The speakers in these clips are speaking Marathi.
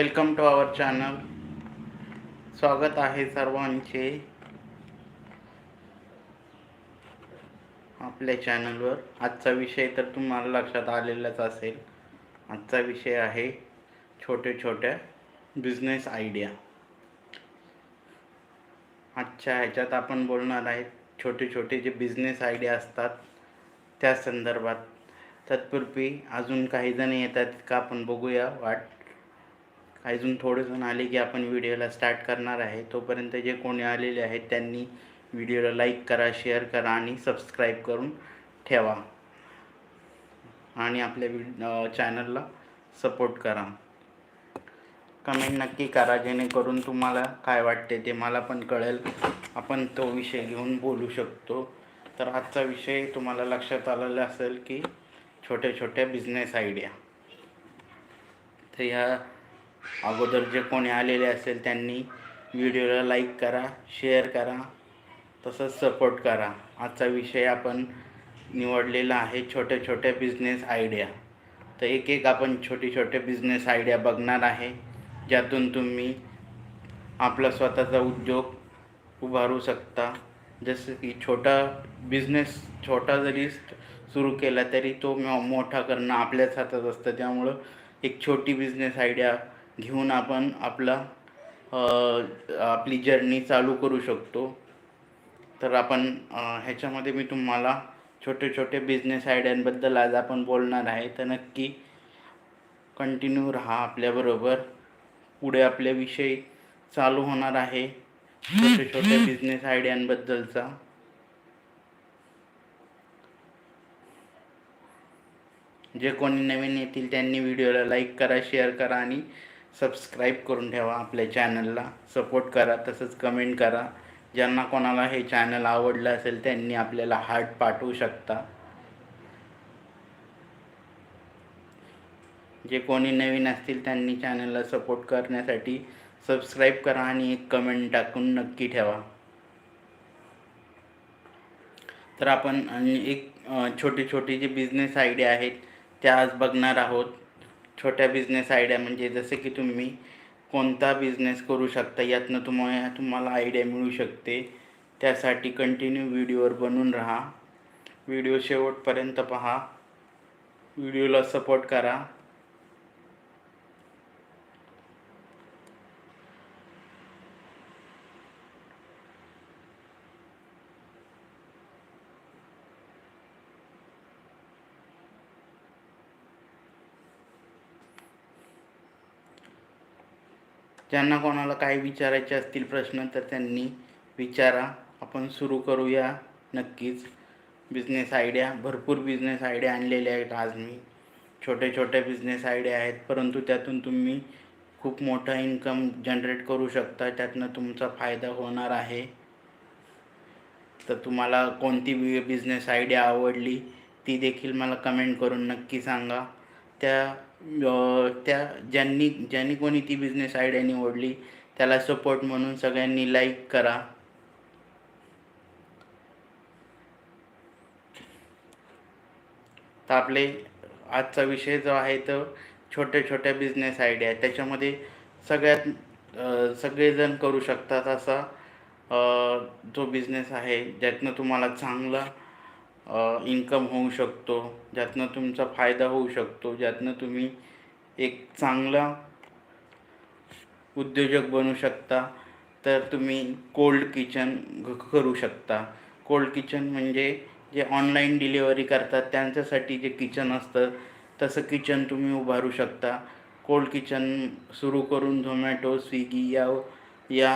Welcome to our channel. स्वागत आहे सर्वांचे आपल्या चॅनलवर. आजचा विषय तर तुम्हाला लक्षात आलेलाच असेल. आजचा विषय आहे छोटे छोट्या बिझनेस आयडिया आजच्या ह्याच्यात आपण बोलणार आहे छोटे छोटे जे बिझनेस आयडिया असतात त्या संदर्भात. तत्पूर्वी अजून काही जण येतात का आपण बघूया वाट. अजून थोडे जण आले की आपण व्हिडिओला स्टार्ट करणार आहे. तोपर्यंत जे कोणी आलेले आहेत त्यांनी व्हिडिओला लाईक करा शेअर करा आणि सबस्क्राईब करून ठेवा. आणि आपल्या व्हिड चॅनलला सपोर्ट करा. कमेंट नक्की करा जेणेकरून तुम्हाला काय वाटते ते मला पण कळेल. आपण तो विषय घेऊन बोलू शकतो. तर आजचा विषय तुम्हाला लक्षात आलेला असेल की छोट्या छोट्या बिझनेस आयडिया तर ह्या अगोदर जे कोणी आलेले असेल त्यांनी व्हिडिओला लाईक करा शेअर करा तसंच सपोर्ट करा. आजचा विषय आपण निवडलेला आहे छोट्या छोट्या बिझनेस आयडिया तर एक एक आपण छोटे छोटे बिझनेस आयडिया बघणार आहे ज्यातून तुम्ही आपला स्वतःचा उद्योग उभारू शकता. जसं की छोटा बिझनेस छोटा जरी सुरू केला तरी तो मोठा करणं आपल्याच हातात असतं. त्यामुळं एक छोटी बिझनेस आयडिया घेऊन आपण आपला आपली जर्नी चालू करू शकतो. तर आपण ह्याच्यामध्ये मी तुम्हाला छोटे छोटे बिझनेस आयडियांबद्दल आज आपण बोलणार आहे. तर नक्की कंटिन्यू राहा आपल्याबरोबर पुढे आपल्या विषय चालू होणार आहे. छोटे छोटे बिझनेस आयडियांबद्दलचा जे कोणी नवीन येतील त्यांनी व्हिडिओला लाईक करा शेअर करा आणि सबस्क्राईब करून ठेवा आपल्या चॅनलला सपोर्ट करा तसंच कमेंट करा. ज्यांना कोणाला हे चॅनल आवडलं असेल त्यांनी आपल्याला हार्ट पाठवू शकता. जे कोणी नवीन असतील त्यांनी चॅनलला सपोर्ट करण्यासाठी सबस्क्राईब करा आणि एक कमेंट टाकून नक्की ठेवा. तर आपण एक छोटे छोटी छोटी जे बिझनेस आयडिया आहेत त्या आज बघणार आहोत. छोट्या बिझनेस आयडिया म्हणजे जसं की तुम्ही कोणता बिझनेस करू शकता यातनं तुम्हाला तुम्हाला आयडिया मिळू शकते. त्यासाठी कंटिन्यू व्हिडिओवर बनून राहा. व्हिडिओ शेवटपर्यंत पहा. व्हिडिओला सपोर्ट करा. ज्यांना कोणाला काही विचारायचे असतील प्रश्न तर त्यांनी विचारा. आपण सुरू करूया नक्कीच. बिझनेस आयडिया भरपूर बिझनेस आयडिया आणलेल्या आहेत आज मी. छोटे छोटे बिझनेस आयडिया आहेत परंतु त्यातून तुम्ही खूप मोठा इन्कम जनरेट करू शकता. त्यातनं तुमचा फायदा होणार आहे. तर तुम्हाला कोणती बी बिझनेस आयडिया आवडली ती देखील मला कमेंट करून नक्की सांगा. त्या त्या ज्यांनी ज्यांनी कोणी ती बिझनेस आयडिया निवडली त्याला सपोर्ट म्हणून सगळ्यांनी लाईक करा. तर आपले आजचा विषय जो आहे तो छोट्या छोट्या बिझनेस आयडिया त्याच्यामध्ये सगळ्यात सगळेजण करू शकतात असा जो बिझनेस आहे ज्यातनं तुम्हाला चांगला इन्कम होऊ शकतो ज्यातनं तुमचा फायदा होऊ शकतो ज्यातनं तुम्ही एक चांगला उद्योजक बनू शकता तर तुम्ही कोल्ड किचन करू शकता. कोल्ड किचन म्हणजे जे ऑनलाईन डिलिव्हरी करतात त्यांच्यासाठी जे किचन असतं तसं किचन तुम्ही उभारू शकता. कोल्ड किचन सुरू करून झोमॅटो स्विगी या या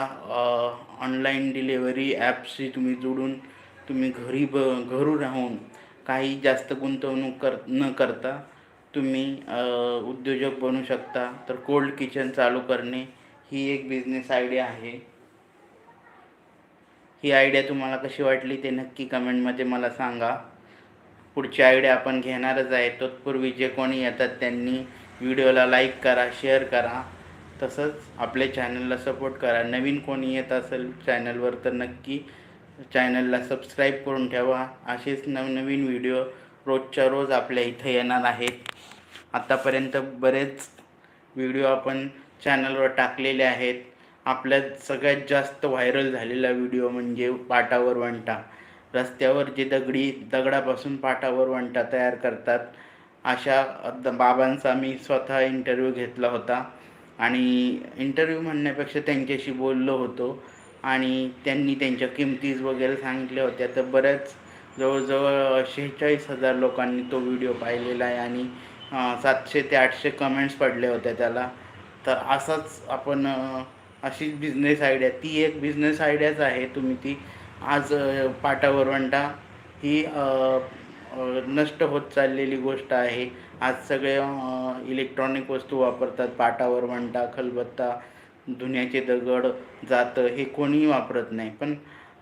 ऑनलाईन डिलिव्हरी ॲप्सशी तुम्ही जुडून तुम्ही घरी ब घरून राहून काही जास्त गुंतवणूक कर न करता तुम्ही उद्योजक बनू शकता. तर कोल्ड किचन चालू करणे ही एक बिझनेस आयडिया आहे. ही आयडिया तुम्हाला कशी वाटली ते नक्की कमेंटमध्ये मला सांगा. पुढची आयडिया आपण घेणारच आहे. तत्पूर्वी जे कोणी येतात त्यांनी व्हिडिओला लाईक करा शेअर करा. तसंच आपल्या चॅनलला सपोर्ट करा. नवीन कोणी येत असेल चॅनलवर तर नक्की चॅनलला सबस्क्राईब करून ठेवा. असेच नवनवीन व्हिडिओ रोजच्या रोज आपल्या इथं येणार आहेत. आत्तापर्यंत बरेच व्हिडिओ आपण चॅनलवर टाकलेले आहेत. आपल्या सगळ्यात जास्त व्हायरल झालेला व्हिडिओ म्हणजे पाटावर वंटा. रस्त्यावर जे दगडी दगडापासून पाटावर वंटा तयार करतात अशा द- बाबांचा मी स्वतः इंटरव्ह्यू घेतला होता. आणि इंटरव्ह्यू म्हणण्यापेक्षा त्यांच्याशी बोललो होतो. आणि त्यांनी त्यांच्या किमतीज वगैरे सांगितल्या होत्या. तर बऱ्याच जवळजवळ शेहेचाळीस हजार लोकांनी तो व्हिडिओ पाहिलेला आहे आणि सातशे ते आठशे कमेंट्स पडल्या होत्या त्याला. तर असाच आपण अशीच बिझनेस आयडिया ती एक बिझनेस आयडियाच आहे. तुम्ही ती आज पाटावरवंटा ही नष्ट होत चाललेली गोष्ट आहे. आज सगळे इलेक्ट्रॉनिक वस्तू वापरतात. पाटावरवंटा खलबत्ता धुण्याचे दगड जातं हे कोणीही वापरत नाही. पण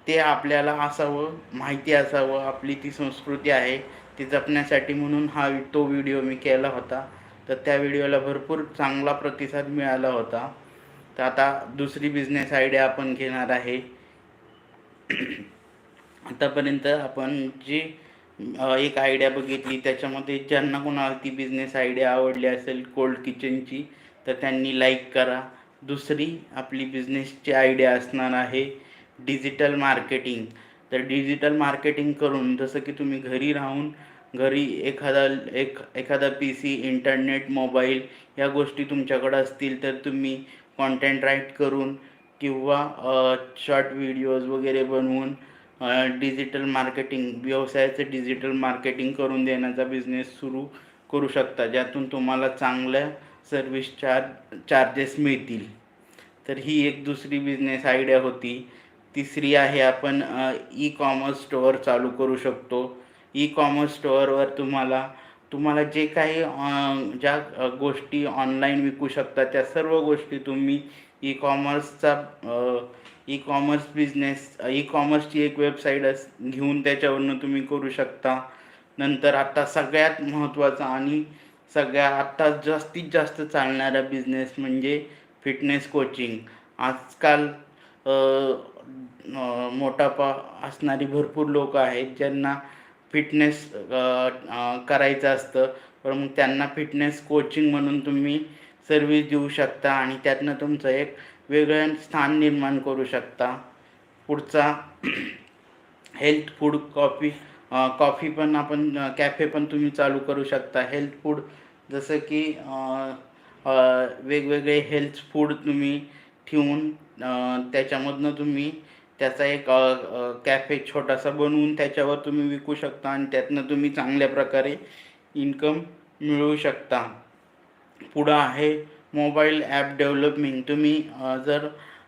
ते आपल्याला असावं माहिती असावं आपली ती संस्कृती आहे ती जपण्यासाठी म्हणून हा तो व्हिडिओ मी केला होता. तर त्या व्हिडिओला भरपूर चांगला प्रतिसाद मिळाला होता. तर आता दुसरी बिझनेस आयडिया आपण घेणार आहे. आतापर्यंत आपण जी एक आयडिया बघितली त्याच्यामध्ये ज्यांना कोणाला ती बिझनेस आयडिया आवडली असेल कोल्ड किचनची तर त्यांनी लाईक करा. दुसरी आपली बिझनेसची आयडिया असणार आहे डिजिटल मार्केटिंग तर डिजिटल मार्केटिंग करून जसं की तुम्ही घरी राहून घरी एखादा एक एखादा पी सी इंटरनेट मोबाईल या गोष्टी तुमच्याकडं असतील तर तुम्ही कॉन्टेंट राईट करून किंवा शॉर्ट व्हिडिओज वगैरे बनवून डिजिटल मार्केटिंग व्यवसायाचं डिजिटल मार्केटिंग करून देण्याचा बिझनेस सुरू करू शकता ज्यातून तुम्हाला चांगल्या सर्विस चार्ज चार्जेस मिळतील. तर ही एक दुसरी बिझनेस आयडिया होती. तिसरी आहे आपण ई कॉमर्स स्टोअर चालू करू शकतो. ई कॉमर्स स्टोअरवर तुम्हाला तुम्हाला जे काही ज्या गोष्टी ऑनलाईन विकू शकता त्या सर्व गोष्टी तुम्ही ई कॉमर्सचा ई कॉमर्स बिझनेस ई कॉमर्सची एक वेबसाईट अस घेऊन त्याच्यावरनं तुम्ही करू शकता. नंतर आता सगळ्यात महत्त्वाचं आणि सगळ्या आत्ता जास्तीत जास्त चालणारा बिझनेस म्हणजे फिटनेस कोचिंग आजकाल मोटापा मोठापा असणारी भरपूर लोक आहेत ज्यांना फिटनेस करायचं असतं. पण मग त्यांना फिटनेस कोचिंग म्हणून तुम्ही सर्विस देऊ शकता आणि त्यातनं तुमचं एक वेगळं स्थान निर्माण करू शकता. पुढचा हेल्थ फूड कॉफी कॉफी पण आपण कॅफे पण तुम्ही चालू करू शकता. हेल्थ फूड जसं की वेगवेगळे हेल्थ फूड तुम्ही ठेवून त्याच्यामधनं तुम्ही त्याचा एक कॅफे छोटासा बनवून त्याच्यावर तुम्ही विकू शकता आणि त्यातनं तुम्ही चांगल्या प्रकारे इन्कम मिळवू शकता. पुढं आहे मोबाईल ॲप डेव्हलपमेंट तुम्ही जर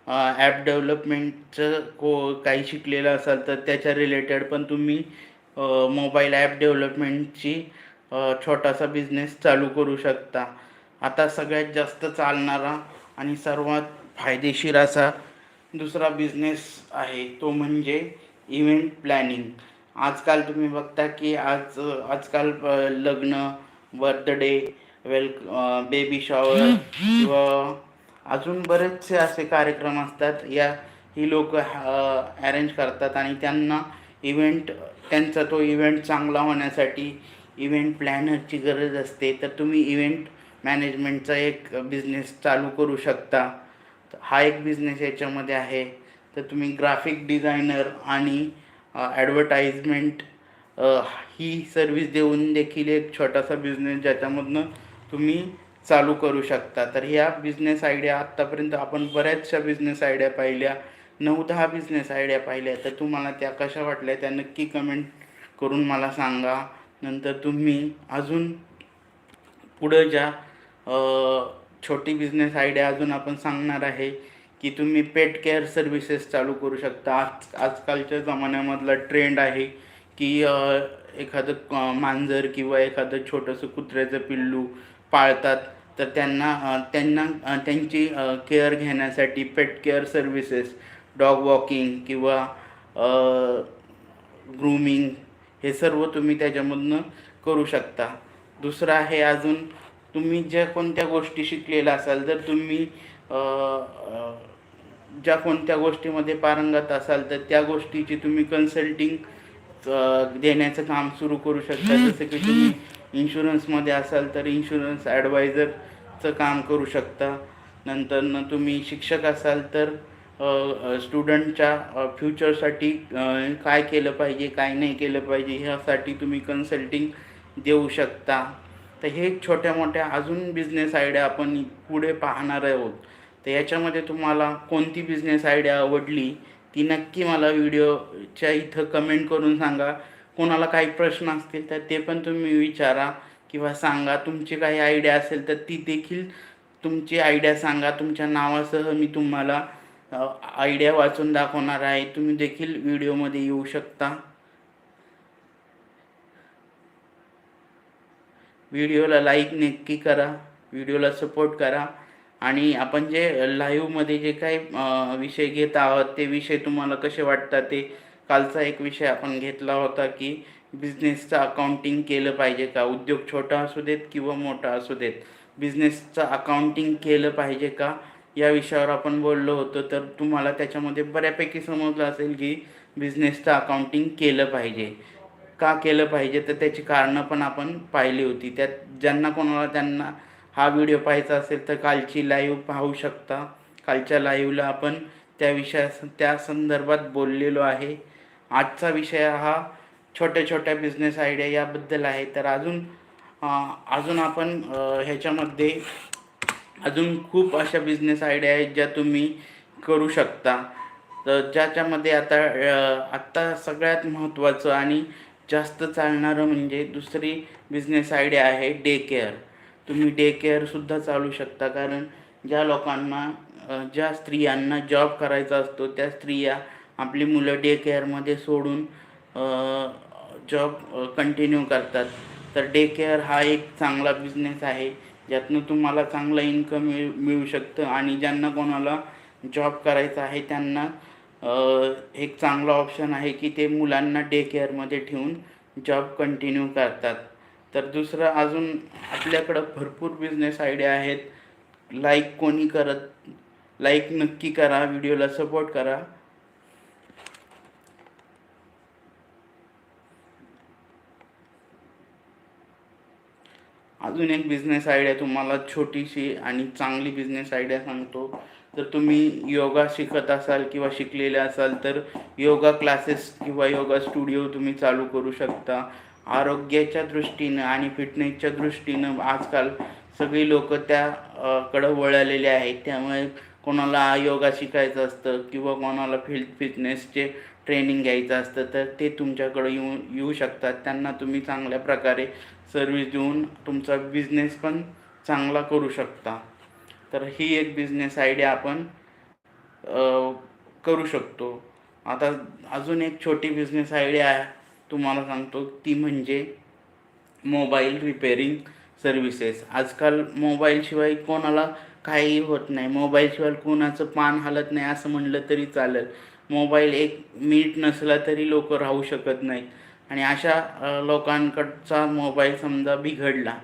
ॲप डेव्हलपमेंटचं को काही शिकलेलं असाल तर त्याच्या रिलेटेड पण तुम्ही मोबाईल ॲप डेव्हलपमेंटची छोटासा बिझनेस चालू करू शकता. आता सगळ्यात जास्त चालणारा आणि सर्वात फायदेशीर असा दुसरा बिझनेस आहे तो म्हणजे इव्हेंट प्लॅनिंग आजकाल तुम्ही बघता की आज आजकाल लग्न बर्थडे वेल बेबी शॉवर किंवा अजून बरेचसे असे कार्यक्रम असतात. या ही लोक अरेंज करतात आणि त्यांना इव्हेंट त्यांचा तो इव्हेंट चांगला होण्यासाठी इव्हेंट प्लॅनरची गरज असते तर तुम्ही इव्हेंट मॅनेजमेंटचा एक बिझनेस चालू करू शकता. हा एक बिझनेस याच्यामध्ये आहे. तर तुम्ही ग्राफिक डिझायनर आणि ॲडव्हर्टाईजमेंट ही सर्विस देऊन देखील एक छोटासा बिझनेस ज्याच्यामधनं तुम्ही चालू करू शकता. तर ह्या बिझनेस आयडिया आत्तापर्यंत आपण बऱ्याचशा बिझनेस आयडिया पाहिल्या. नऊ दहा बिझनेस आयडिया पाहिल्या. तर तुम्हाला त्या कशा वाटल्या त्या नक्की कमेंट करून मला सांगा. नंतर तुम्ही अजून पुढं ज्या छोटी बिझनेस आयडिया अजून आपण सांगणार आहे की तुम्ही पेट केअर सर्व्हिसेस चालू करू शकता. आज आजकालच्या जमान्यामधला ट्रेंड आहे की एखादं मांजर किंवा एखादं छोटंसं कुत्र्याचं पिल्लू पाळतात. तर त्यांना त्यांना त्यांची केअर घेण्यासाठी pet care services dog walking किंवा ग्रूमिंग हे सर्व तुम्ही त्याच्यामधनं करू शकता. दुसरं आहे अजून तुम्ही ज्या कोणत्या गोष्टी शिकलेल्या असाल जर तुम्ही ज्या कोणत्या गोष्टीमध्ये पारंगत असाल तर त्या गोष्टीची तुम्ही कन्सल्टिंग देण्याचं काम सुरू करू शकता. जसं की तुम्ही इन्शुरन्समध्ये असाल तर इन्शुरन्स ॲडवायझरचं काम करू शकता. नंतर तुम्ही शिक्षक असाल तर स्टुडंटच्या फ्युचरसाठी काय केलं पाहिजे काय नाही केलं पाहिजे ह्यासाठी तुम्ही कन्सल्टिंग देऊ शकता. तर हे छोट्या मोठ्या अजून बिझनेस आयडिया आपण पुढे पाहणार आहोत. तर याच्यामध्ये तुम्हाला कोणती बिझनेस आयडिया आवडली ती नक्की मला व्हिडिओच्या इथं कमेंट करून सांगा. कोणाला काही प्रश्न असतील तर ते पण तुम्ही विचारा किंवा सांगा. तुमची काही आयडिया असेल तर ती देखील तुमची आयडिया सांगा. तुमच्या नावासह मी तुम्हाला आयडिया वाचून दाखवणार आहे. तुम्ही देखील व्हिडिओमध्ये येऊ शकता. व्हिडिओला लाईक नक्की करा. व्हिडिओला सपोर्ट करा. आणि आपण जे लाईव्हमध्ये जे काही विषय घेत आहोत ते विषय तुम्हाला कसे वाटतात ते कालचा एक विषय आपण घेतला होता की बिझनेसचं अकाउंटिंग केलं पाहिजे का? उद्योग छोटा असू देत किंवा मोठा असू देत बिझनेसचं अकाउंटिंग केलं पाहिजे का? या विषयावर आपण बोललो होतो तर तुम्हाला त्याच्यामध्ये बऱ्यापैकी समजलं असेल की बिझनेसचं अकाउंटिंग केलं पाहिजे. का केलं पाहिजे? तर त्याची कारणं पण आपण पाहिली होती. त्यात ज्यांना कोणाला त्यांना हा व्हिडिओ पाहायचा असेल तर कालची लाईव्ह पाहू शकता. कालच्या लाईव्हला आपण त्या विषया त्या संदर्भात बोललेलो आहे. आजचा विषय हा छोट्या छोट्या बिझनेस आयडिया याबद्दल आहे. तर अजून अजून आपण ह्याच्यामध्ये अजून खूप अशा बिझनेस आयडिया आहेत ज्या तुम्ही करू शकता. तर ज्याच्यामध्ये आता आत्ता सगळ्यात महत्त्वाचं आणि जास्त चालणारं म्हणजे दुसरी बिझनेस आयडिया आहे डे केअर तुम्ही डे केअरसुद्धा चालू शकता. कारण ज्या लोकांना ज्या स्त्रियांना जॉब करायचा असतो त्या स्त्रिया आपली मुलं डे केअरमध्ये सोडून जॉब कंटिन्यू करतात. तर डे केअर हा एक चांगला बिझनेस आहे. ज्यातनं तुम्हाला चांगलं इन्कम मिळ मिळू शकतं आणि ज्यांना कोणाला जॉब करायचा आहे त्यांना एक चांगला ऑप्शन आहे की ते मुलांना डे केअरमध्ये ठेवून जॉब कंटिन्यू करतात. तर दुसरं अजून आपल्याकडं भरपूर बिझनेस आयडिया आहेत. लाईक कोणी करत लाईक नक्की करा व्हिडिओला सपोर्ट करा. अजून एक बिझनेस आयडिया तुम्हाला छोटीशी आणि चांगली बिझनेस आयडिया सांगतो. जर तुम्ही योगा शिकत असाल किंवा शिकलेले असाल तर योगा क्लासेस किंवा योगा स्टुडिओ तुम्ही चालू करू शकता. आरोग्याच्या दृष्टीनं आणि फिटनेसच्या दृष्टीनं आजकाल सगळी लोक त्याकडं वळलेले आहेत. त्यामुळे कोणाला योगा शिकायचं असतं किंवा कोणाला फिल्ड फिटनेसचे ट्रेनिंग घ्यायचं असतं तर ते तुमच्याकडं येऊन येऊ शकतात. त्यांना तुम्ही चांगल्या प्रकारे सर्विस देऊन तुमचा बिझनेस पण चांगला करू शकता. तर ही एक बिझनेस आयडिया आपण करू शकतो. आता अजून एक छोटी बिझनेस आयडिया आहे तुम्हाला सांगतो ती म्हणजे मोबाईल रिपेरिंग सर्व्हिसेस आजकाल मोबाईलशिवाय कोणाला काही होत नाही. मोबाईलशिवाय कोणाचं पान हलत नाही असं म्हणलं तरी चालेल. मोबाईल एक मिनिट नसला तरी लोक राहू शकत नाहीत. आणि अशा लोकांकडचा मोबाईल समजा बिघडला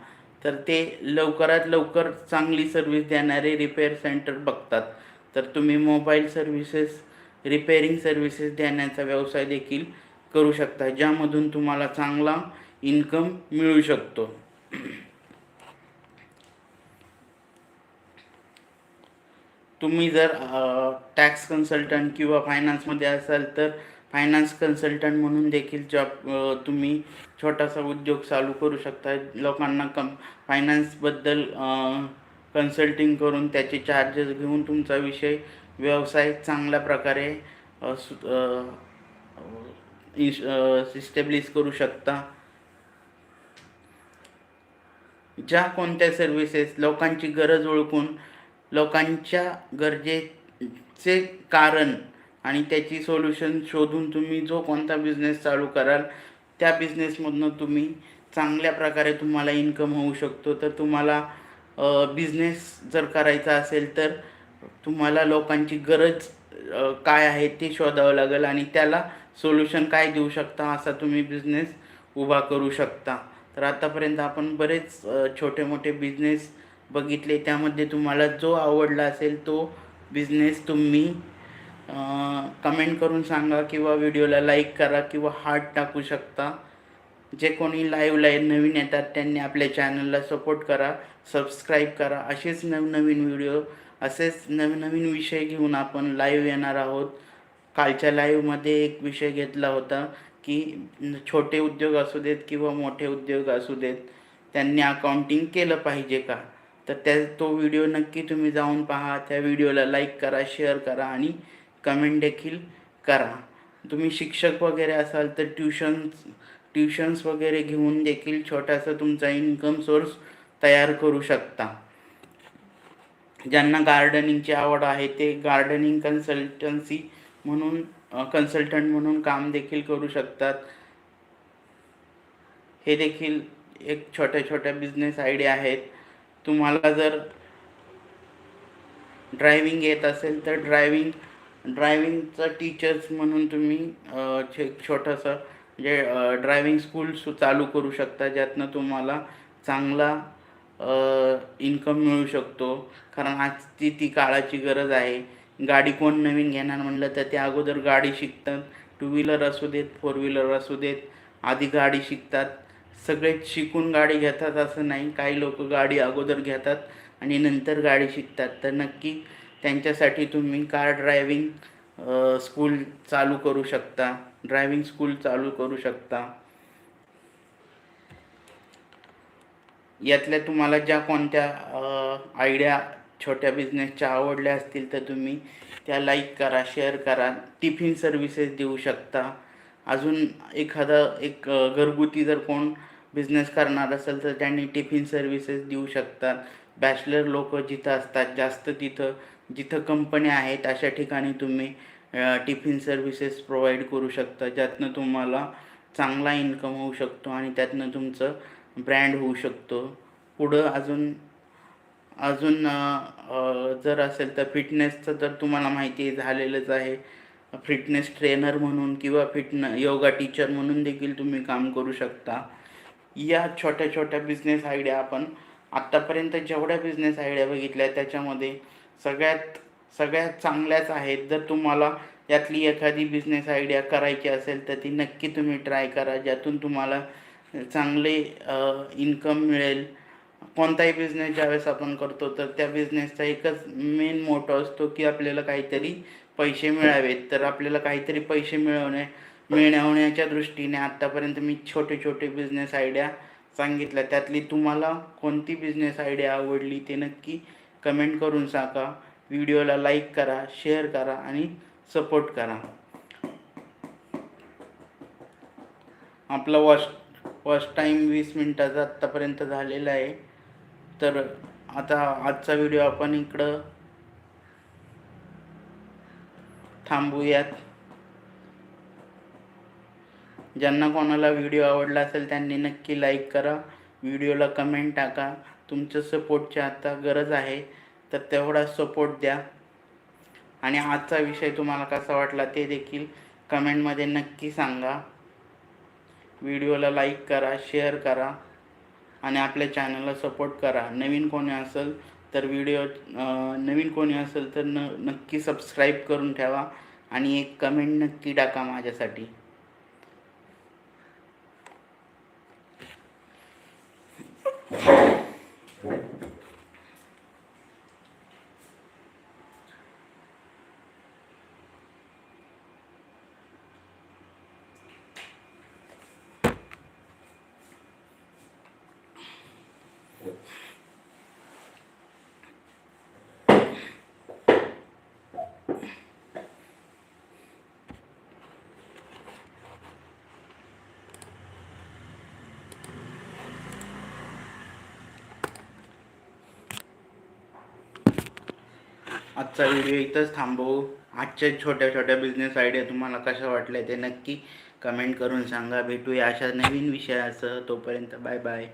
तर ते लवकरात लवकर चांगली सर्व्हिस देणारे रिपेअर सेंटर बघतात. तर तुम्ही मोबाईल सर्व्हिसेस रिपेअरिंग सर्व्हिसेस देण्याचा व्यवसाय देखील करू शकता ज्यामधून तुम्हाला चांगला इन्कम मिळू शकतो. तुम्ही जर टॅक्स कन्सल्टंट किंवा फायनान्समध्ये असाल तर फायनान्स कन्सल्टंट म्हणून देखील जॉब तुम्ही छोटासा उद्योग चालू करू शकता. लोकांना कम फायनान्सबद्दल कन्सल्टिंग करून त्याचे चार्जेस घेऊन तुमचा विषय व्यवसाय चांगल्या प्रकारे इस्टॅब्लिश करू शकता. ज्या कोणत्या सर्व्हिसेस लोकांची गरज ओळखून लोकांच्या गरजेचे कारण आणि त्याची सोल्युशन शोधून तुम्ही जो कोणता बिझनेस चालू कराल त्या बिझनेसमधनं तुम्ही चांगल्या प्रकारे तुम्हाला इन्कम होऊ शकतो. तर तुम्हाला बिझनेस जर करायचा असेल तर तुम्हाला लोकांची गरज काय आहे ते शोधावं लागेल आणि त्याला सोल्युशन काय देऊ शकता असा तुम्ही बिझनेस उभा करू शकता. तर आतापर्यंत आपण बरेच छोटे मोठे बिझनेस बघितले. त्यामध्ये तुम्हाला जो आवडला असेल तो बिझनेस तुम्ही कमेंट करून सांगा किंवा व्हिडिओला लाईक करा किंवा हार्ट टाकू शकता. जे कोणी लाईव्ह लाईव्ह नवीन येतात त्यांनी आपल्या चॅनलला सपोर्ट करा सबस्क्राईब करा. असेच नवनवीन व्हिडिओ असेच नवनवीन विषय घेऊन आपण लाईव्ह येणार आहोत. कालच्या लाईव्हमध्ये एक विषय घेतला होता की छोटे उद्योग असू देत किंवा मोठे उद्योग असू देत त्यांनी अकाउंटिंग केलं पाहिजे का? तर त्या तो व्हिडिओ नक्की तुम्ही जाऊन पहा. त्या व्हिडिओला लाईक करा शेअर करा आणि कमेंट देखील करा. तुम्ही शिक्षक वगैरे असाल तर ट्युशन्स ट्युशन्स वगैरे घेऊन देखील छोटासा तुमचा इन्कम सोर्स तयार करू शकता. ज्यांना गार्डनिंगची आवड आहे ते गार्डनिंग कन्सल्टन्सी म्हणून कन्सल्टंट म्हणून काम देखील करू शकतात. हे देखील एक छोट्या छोट्या बिझनेस आयडिया आहेत. तुम्हाला जर ड्रायव्हिंग येत असेल तर ड्रायव्हिंग ड्रायव्हिंगचा टीचर्स म्हणून तुम्ही अ, छे छोटंसं म्हणजे ड्रायव्हिंग स्कूल सु चालू करू शकता ज्यातनं तुम्हाला चांगला इन्कम मिळू शकतो. कारण आज ती ती काळाची गरज आहे. गाडी कोण नवीन घेणार म्हणलं तर ते अगोदर गाडी शिकतात. टू व्हीलर असू देत फोर व्हीलर असू देत आधी गाडी शिकतात. सगळेच शिकून गाडी घेतात असं नाही. काही लोक गाडी अगोदर घेतात आणि नंतर गाडी शिकतात. तर नक्की त्यांच्यासाठी तुम्ही कार ड्रायव्हिंग स्कूल चालू करू शकता. ड्रायव्हिंग स्कूल चालू करू शकता. यातल्या तुम्हाला ज्या कोणत्या आयडिया छोट्या बिझनेसच्या आवडल्या असतील तर तुम्ही त्या लाईक करा शेअर करा. टिफिन सर्व्हिसेस देऊ शकता. अजून एखादा एक घरगुती जर कोण बिझनेस करणार असेल तर त्यांनी टिफिन सर्व्हिसेस देऊ शकतात. बॅचलर लोक जिथं असतात जास्त तिथं जिथं कंपन्या आहेत अशा ठिकाणी तुम्ही टिफिन सर्व्हिसेस प्रोव्हाइड करू शकता. ज्यातनं तुम्हाला चांगला इन्कम होऊ शकतो आणि त्यातनं तुमचं ब्रँड होऊ शकतो. पुढं अजून अजून जर असेल तर फिटनेसचं तर तुम्हाला माहिती झालेलंच आहे. फिटनेस ट्रेनर म्हणून किंवा फिटन योगा टीचर म्हणून देखील तुम्ही काम करू शकता. या छोट्या छोट्या बिझनेस आयडिया आपण आत्तापर्यंत जेवढ्या बिझनेस आयडिया बघितल्या त्याच्यामध्ये सगळ्यात सगळ्यात चांगल्याच आहेत. जर तुम्हाला यातली एखादी बिझनेस आयडिया करायची असेल तर ती नक्की तुम्ही ट्राय करा. ज्यातून तुम्हाला चांगले इन्कम मिळेल. कोणताही बिझनेस ज्यावेळेस आपण करतो तर त्या बिझनेसचा एकच मेन मोटो असतो की आपल्याला काहीतरी पैसे मिळावेत. तर आपल्याला काहीतरी पैसे मिळवणे मिळवण्याच्या दृष्टीने आत्तापर्यंत मी छोटे छोटे बिझनेस आयडिया सांगितल्या. त्यातली तुम्हाला कोणती बिझनेस आयडिया आवडली ते नक्की कमेंट करून सांगा. व्हिडिओला लाईक करा शेअर करा आणि सपोर्ट करा. आपला वॉश वॉश टाईम वीस मिनटाचा आत्तापर्यंत झालेला आहे. तर आता आजचा व्हिडिओ आपण इकडं थांबूयात. ज्यांना कोणाला व्हिडिओ आवडला असेल त्यांनी नक्की लाईक करा. व्हिडिओला कमेंट टाका. तुमचं सपोर्टची आता गरज आहे तर तेवढा सपोर्ट द्या. आणि आजचा विषय तुम्हाला कसा वाटला ते देखील कमेंटमध्ये नक्की सांगा. व्हिडिओला लाईक करा शेअर करा आणि आपल्या चॅनलला सपोर्ट करा. नवीन कोणी असेल तर व्हिडिओ नवीन कोणी असेल तर न नक्की सबस्क्राईब करून ठेवा आणि एक कमेंट नक्की टाका माझ्यासाठी. आजचा व्हिडिओ इथंच थांबवू. आजच्या छोट्या छोट्या बिझनेस आयडिया तुम्हाला कशा वाटल्या ते नक्की कमेंट करून सांगा. भेटूया अशा नवीन विषयासह. तोपर्यंत बाय बाय